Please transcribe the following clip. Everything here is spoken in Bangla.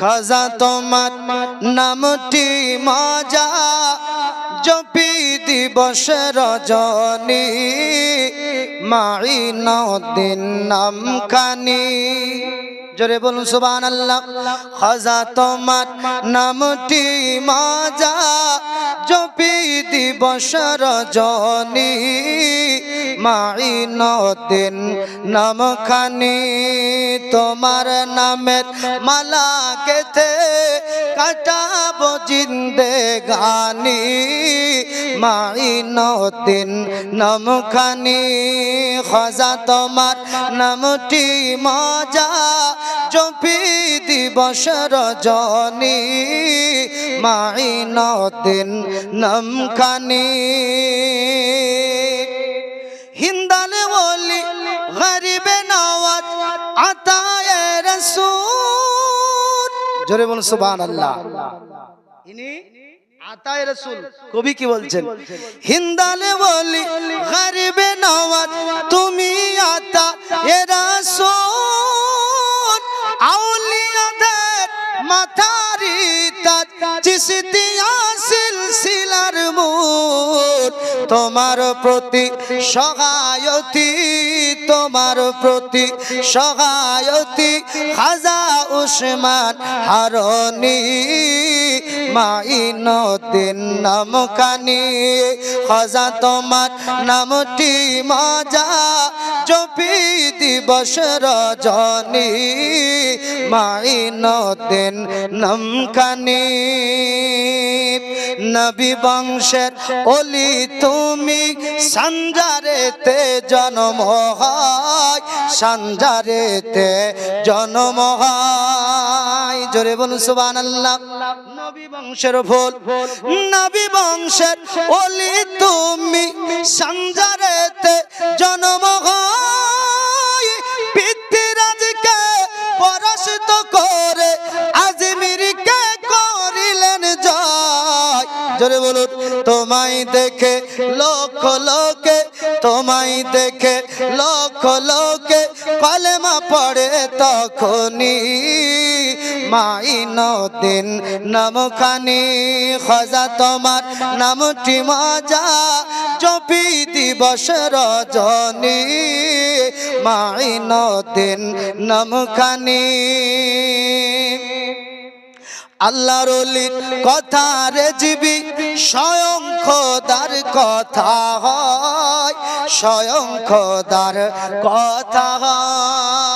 খাজা তোমার নামটি মজা, জপি দিবস রজনী মাইন দিন নাম কানি জোরে বলুন সুবান আল্লাহ খাজা তোমার নামটি মজা, জপি দিবস রজনী মাইন দিন নাম খানি তোমার নামের মালা গেথে কাটাবো জিন্দে গানি। মাইন দিন নামখানি খজা তোমার নামটি মজা চপি দিবস রজনী। মাইন দিন নামখানি হিন্দালে বলি, গরিবে নওয়াজ, আতায় রসুল। জোরে বলুন, সুবহানাল্লাহ। ইনি আতায় রসুল, কবি কি বলছেন? হিন্দালে বলি, গরিবে নওয়াজ, তুমি আতা এ রসুল। আউলিয়াদের মাথারি তাজ চিসতিয়া সিলসিলার মূল তোমার প্রতি সহায়তি, তোমার প্রতি সহায়তি। হাজা উসমান হারনি মাইন দিন নামখানি খাজা তোমার নামটি মজা, জপি দিবস রজনী। মাইন দিন নামখানি নবী বংশের অলি তুমি সঞ্জারেতে জন্ম হয় সঞ্জারেতে জন্ম হয়। জোরে বলুন সুবান আল্লাহ নবী বংশের ভোল নবী বংশের অলি তুমি সঞ্জারেতে জন্ম হয়। পিতৃরাজকে পরাস্ত করে জোরে বলুন, তোমায় দেখে লক্ষ লোকে, তোমায় দেখে লক্ষ লোকে, কলেমা পড়ে তখনই মাইন দিন নামখানি। খজা তোমার নামটি মজা চপি দিবস রজনী। মাইন দিন নামখানি। আল্লাহর কথা রেজিবি স্বয়ং খোদার কথা হয় স্বয়ং খোদার কথা হয়।